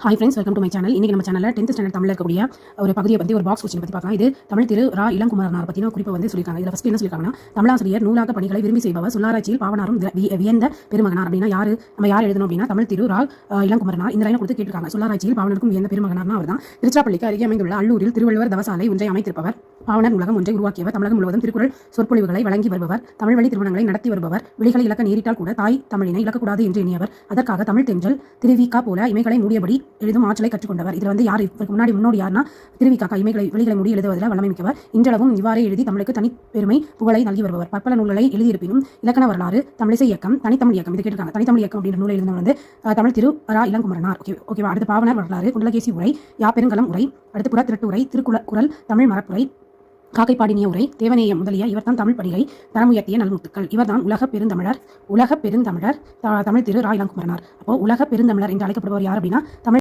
Hi friends welcome to my channel இன்றைக்கி நம்ம சேனலில் டென்த் ஸ்டாண்டர்ட் தமிழில் இருக்கக்கூடிய ஒரு பகுதியை பற்றி ஒரு பாக்ஸ் கொஸ்டின் பற்றி பார்க்கலாம். இது தமிழ் திரு ரா இளங்குமரனார் பற்றின குறிப்பை வந்து சொல்லியிருக்காங்க. இதில் ஃபஸ்ட் என்ன சொல்லியிருக்காங்கன்னா தமிழாசிரியர் நூலாக பணிகளை விரும்பி செய்பவர் சொல்லாராய்ச்சியில் பாவனாரும் வியந்த பெருமகனார் அப்படின்னா யார்? நம்ம யார் எழுதணும் அப்படின்னா தமிழ் திரு ரா அஹ், இளங்குமரனார். இந்த லைனை கொடுத்து கேட்டிருக்காங்க. சொல்லாராய்ச்சியில் பாவனருக்கும் வியந்த பெருமகனார்னா அவர் தான் திருச்சிராப்பள்ளிக்கு அருகே அமைந்துள்ள அல்லூரில் திருவள்ளுவர் தவசாலை ஒன்றை அமைத்திருப்பவர். பாவனர் உலகம் ஒன்றை உருவாக்கியவர். தமிழகம் முழுவதும் திருக்குறள் சொற்பொழிவுகளை வழங்கி வருபவர். தமிழ் வழி திருமணங்களை நடத்தி வருபவர். விழிகளை இலக்க நேரிட்டால் கூட தாய் தமிழினை இழக்கக்கூடாது என்று எண்ணியவர். அதற்காக தமிழ் தென்றல் திருவிக்கா போல இமைகளை மூடியபடி எழுதும் ஆற்றலை கற்றுக்கொண்டவர். இதில் வந்து யார் முன்னாடி முன்னோடி யார்னா திருவிக்காக்கா இமைகளை விழிகளை மூடி எழுதுவதில் வளமை மிக்கவர் இன்றளவும் இவ்வாறே எழுதி தமிழுக்கு தனிப்பெருமை புகழை நல்கி வருபவர். பற்பல நூல்களை எழுதியிருப்பினும் இலக்கண வரலாறு தமிழிசை இயக்கம் தனித்தமிழ் இயக்கம் இது கேட்டிருக்காங்க. தனித்தமிழ் இயக்கம் அப்படின்ற நூலை எழுதினவர் வந்து தமிழ் திரு ரா இளங்குமரனார். ஓகே ஓகேவா அடுத்து பாவனர் வரலாறு குண்டலகேசி உரை யாப்பெருங்கலம் உரை அடுத்து புறத்திரட்டு உரை திருக்குறள் குரல் தமிழ் மரப்புரை காக்கைப்பாடினிய உரை தேவநேயம் முதலிய இவர்தான் தமிழ் பணியை தரமுயர்த்திய நல்முத்துக்கள். இவர்தான் உலக பெருந்தமிழர் உலக பெருந்தமிழர் த- தமிழ் திரு ரா அப்போ உலக பெருந்தமிழர் என்று அழைக்கப்படுபவர் யார் அப்படின்னா தமிழ்